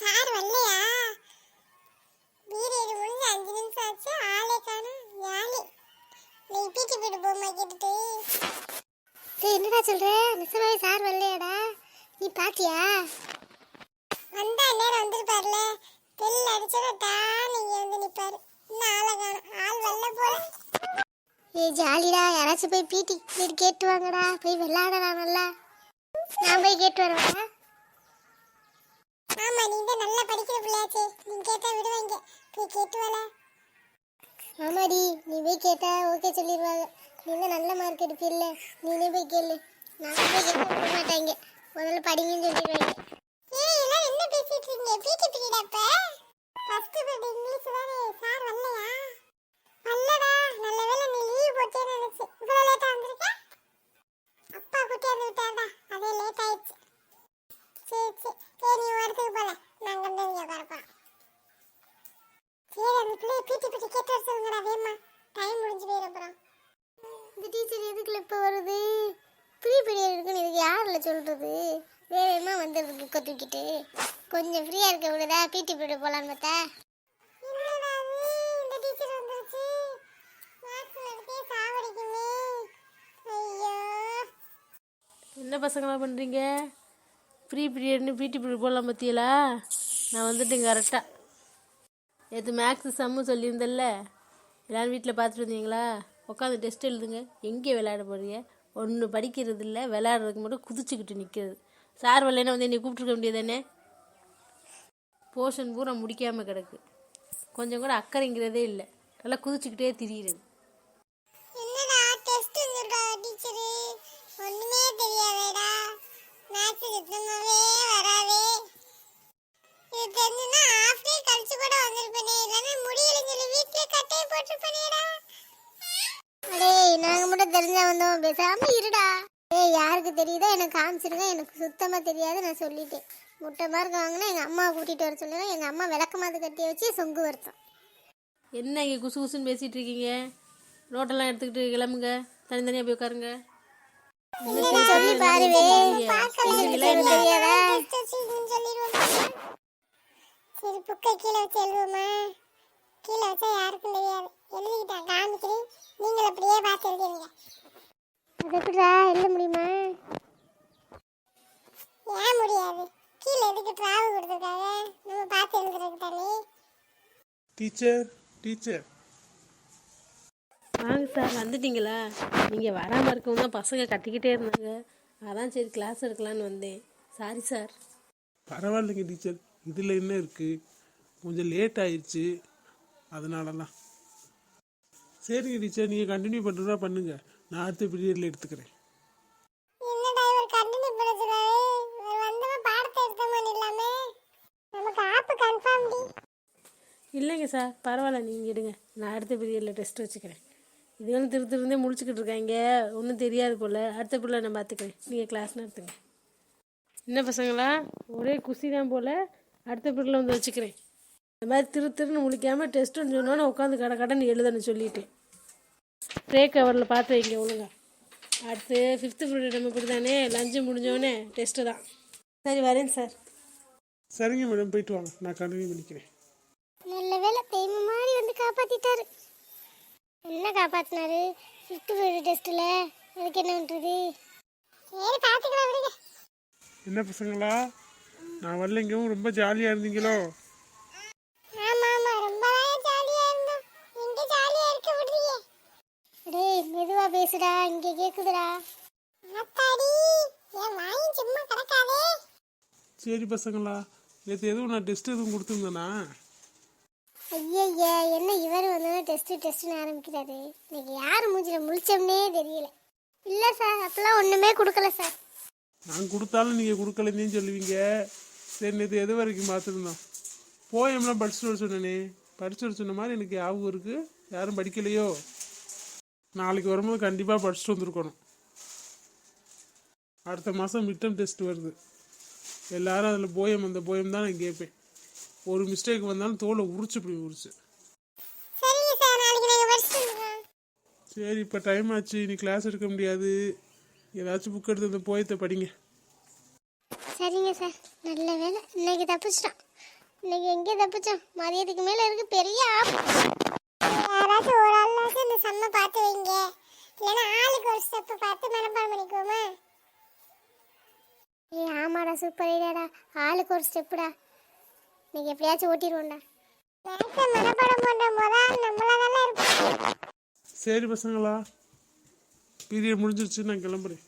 Sir வரலையா? Period முடிஞ்சு அஞ்சு நிமிஷம் ஆச்சு ஆளே காணும். யாழி. நீ பீட்டி போயிட்டு போமா கேட்டுட்டு என்னடா சொல்ற? நிசமாவே சார் வரலையாடா? நீ பாத்தியா? வந்தா நேரம் வந்திருப்பார்ல. பெல் அடிச்சத தான் வந்து நிப்பாரு. இன்னும் ஆளை காணும். ஆள் வரல போல. ஏய் ஜாலிடா. யாராச்சும் போய் பீட்டி கேட்டு வாங்கடா. போய் விளையாடடா நல்லா. நான் போய் கேட்டு வரேன் நல்லா படிக்கிற பிள்ளையாச்சே. நீ கேட்டா விடுவாங்க. போய் கேட்டு வரல ஆமாடி நீ போய் கேட்டா ஓகே சொல்லிடுவாங்க நீ தான் நல்ல மார்க் எடுப்பில்ல. நீனே போய் கேளு. நான் போய் கேட்க மாட்டாங்க முதல்ல படிங்கன்னு சொல்லிடுவாங்க ஏய் எல்லாம் என்ன பேசிட்டு இருக்கீங்க பிடி பீரியட் அப்ப ஃபர்ஸ்ட் பீரியட் இங்கிலீஷ் தானே சார் வரலையா வரலடா நல்ல வேளை நீ லீவ் போட்டேன்னு நினைச்சு இவ்வளவு லேட்டா வந்திருக்க அப்பா கூட்டியாந்து விட்டாண்டா அதே லேட் ஆயிடுச்சு சரி சரி சரி நீ வரதுக்கு போல நாங்க வந்து இங்க உட்காரப்போம் சரி அந்த பிள்ளைய பீட்டி பீட்டி கேட்டு வர சொல்லுங்கடா வேமா டைம் முடிஞ்சு போயிட அப்புறம் இந்த டீச்சர் எதுக்குள்ள இப்போ வருது ப்ரீ பீரியட் இருக்குன்னு யாரில் சொல்கிறது வேகமா வந்துடுது புக்கை தூக்கிட்டு. கொஞ்சம் ஃப்ரீயாக இருக்க விடுதா பீட்டி பீரியட் போகலான்னு பார்த்தா. இந்த டீச்சர் வந்துருச்சு. மேக்ஸ் எடுத்தே சாவடிக்குமே. ஐயோ. என்ன பசங்களா பண்ணுறீங்க ஃப்ரீ பீரியட்னு பிடி பீரியட் போடலாம் பற்றியலா நான் வந்துட்டேன் கரெக்டாக நேற்று மேக்ஸு சம்மு சொல்லியிருந்தல்ல எல்லாரும் வீட்டில் பார்த்துட்டு வந்தீங்களா? உட்காந்து டெஸ்ட் எழுதுங்க. எங்கே விளையாட போறீங்க? ஒன்று படிக்கிறது இல்லை விளையாடுறதுக்கு மட்டும் குதிச்சுக்கிட்டு நிற்கிறது சார் வரலன்னா வந்து என்னை கூப்பிட்டுருக்க முடியாதானே போர்ஷன் பூரா முடிக்காமல் கிடக்கு. கொஞ்சம் கூட அக்கறைங்கிறதே இல்லை. நல்லா குதிச்சுக்கிட்டே திரியிறது. வந்தோம் பேசாம இருடா. ஏய் யாருக்கு தெரியுதோ எனக்கு காமிச்சிருங்க. எனக்கு சுத்தமா தெரியாது. நான் சொல்லிட்டேன். முட்டை மார்க் வாங்கினா எங்க அம்மா கூட்டிட்டு வர சொல்லுங்க எங்க அம்மா விளக்கமாத்து கட்டி வச்சு சொங்கு வருத்தம். என்ன இங்கே குசு குசுன்னு பேசிட்டு இருக்கீங்க? நோட்டெல்லாம் எடுத்துக்கிட்டு கிளம்புங்க. தனித்தனியாக போய் உட்காருங்க. சொல்லி பாருவே சரி புக்கை கீழே வச்சு எழுதுவோமா கீழே வச்சா யாருக்கும் தெரியாது எழுதிக்கிட்டேன் காமிக்கிறேன் நீங்கள் அப்படியே பார்த்து எழுதிருங்க அது எப்படிடா எழுத முடியுமா ஏன் முடியாது கீழே எதுக்கு டிராவல் கொடுத்துருக்காங்க நம்ம பார்த்து எழுதுறதுக்கு தானே டீச்சர் டீச்சர். வாங்க சார் வந்துட்டீங்களா? நீங்கள் வராமல் இருக்கவும் தான் பசங்க கத்திக்கிட்டே இருந்தாங்க. அதான் சரி கிளாஸ் எடுக்கலான்னு வந்தேன். Sorry sir. பரவாயில்லைங்க டீச்சர். இதில் என்ன இருக்குது கொஞ்சம் லேட் ஆயிடுச்சு அதனாலலாம் சரிங்க டீச்சர் நீங்கள் கண்டினியூ பண்ணுறதா பண்ணுங்க. நான் அடுத்த பீரியடில் எடுத்துக்கிறேன். இல்லைங்க சார் பரவாயில்ல நீங்கள் எடுங்க. நான் அடுத்த பீரியடில் டெஸ்ட் வச்சுக்கிறேன். இதுகளும் திரு திருந்தே முடிச்சுக்கிட்டு இருக்காங்க. ஒன்றும் தெரியாது போல். அடுத்த பிள்ளை நான் பார்த்துக்கிறேன் நீங்கள் கிளாஸ் நடத்துங்க. என்ன பசங்களா? ஒரே குசி தான் போல். அடுத்த பிள்ளை வந்து வச்சுக்கிறேன். இந்த மாதிரி திரு திருன்னு முழிக்காமல் டெஸ்ட்டுன்னு சொன்னோன்னே உட்காந்து கடை கடைன்னு எழுதணும் சொல்லிட்டேன் ப்ரே கவரில் பார்த்து வைங்க ஒழுங்கா. அடுத்து ஃபிஃப்த்து பீரியட் நம்ம இப்படி தானே லஞ்சு முடிஞ்சோடனே டெஸ்ட்டு தான். சரி வரேன் சார். சரிங்க மேடம் போயிட்டு வாங்க. நான் கண்டினியூ பண்ணிக்கிறேன் நல்ல வேலை பெய்ம மாதிரி வந்து காப்பாத்திட்டாரு என்ன காப்பாத்தினாரு? ஃபிஃப்த் பீரியட் டெஸ்ட்ல அதுக்கு என்ன பண்றது? சரி பாத்துக்கலாம் விடுங்க. என்ன பசங்களா? நான் வரலைங்கவும் ரொம்ப ஜாலியாக இருந்தீங்களோ? ஆமா ஆமா ரொம்ப ஜாலியா இருந்தோம். எங்க ஜாலியா இருக்க விடுறீங்க. டேய் மெதுவா பேசுடா இங்க கேக்குதுடா. அத்தாடி என் வாயும் சும்மா கிடக்காதே. சரி பசங்களா நேற்று எதுவும் நான் டெஸ்ட் எதுவும் கொடுத்துருந்தேனா? ஐயய்யா என்ன இவர் வந்து டெஸ்ட் டெஸ்ட்னு ஆரம்பிக்கிறாரு. இன்னைக்கு யார் மூஞ்சில முழிச்சோம்னே தெரியல. இல்ல சார் அப்பெல்லாம் ஒண்ணுமே கொடுக்கல சார் நான் கொடுத்தாலும் நீங்கள் கொடுக்கலன்னு சொல்லுவீங்க. சரி நேற்று எது வரைக்கும் பார்த்துருந்தோம்? போயம்லாம் படிச்சுட்டு வர சொன்னேனே. படிச்சுட்டு வர சொன்ன மாதிரி எனக்கு ஞாபகம் இருக்குது யாரும் படிக்கலையோ? நாளைக்கு வரும்போது கண்டிப்பாக படிச்சுட்டு வந்துருக்கணும். அடுத்த மாதம் மிட்டம் டெஸ்ட் வருது. எல்லாரும் அதில் போயம் அந்த போயம் தான் நான் கேட்பேன் ஒரு மிஸ்டேக் வந்தாலும் தோலை உரிச்சு இப்படி உரிச்சு. சரி இப்போ டைம் ஆச்சு. இனி கிளாஸ் எடுக்க முடியாது. ஏதாச்சும் புக் எடுத்து அந்த போயத்தை படிங்க. சரிங்க சார் நல்ல வேலை. இன்னைக்கு தப்பிச்சிட்டோம். இன்னைக்கு எங்கே தப்பிச்சோம். மதியத்துக்கு மேலே இருக்கு பெரிய யாராச்சும் ஒரு ஆள்னாச்சும் இந்த செம்ம பார்த்து வைங்க. இல்லைன்னா ஆளுக்கு ஒரு ஸ்டெப்பு பார்த்து மனப்பாடம் பண்ணிக்குவோமா? ஏ ஆமாடா. சூப்பர் ஐடியாடா ஆளுக்கு ஒரு ஸ்டெப்புடா இன்னைக்கு எப்படியாச்சும் ஓட்டிடுவோம்டா. மனப்பாடம் பண்ற முதல் நம்மளால சரி பசங்களா பீரியட் முடிஞ்சிருச்சு நான் கிளம்புறேன்.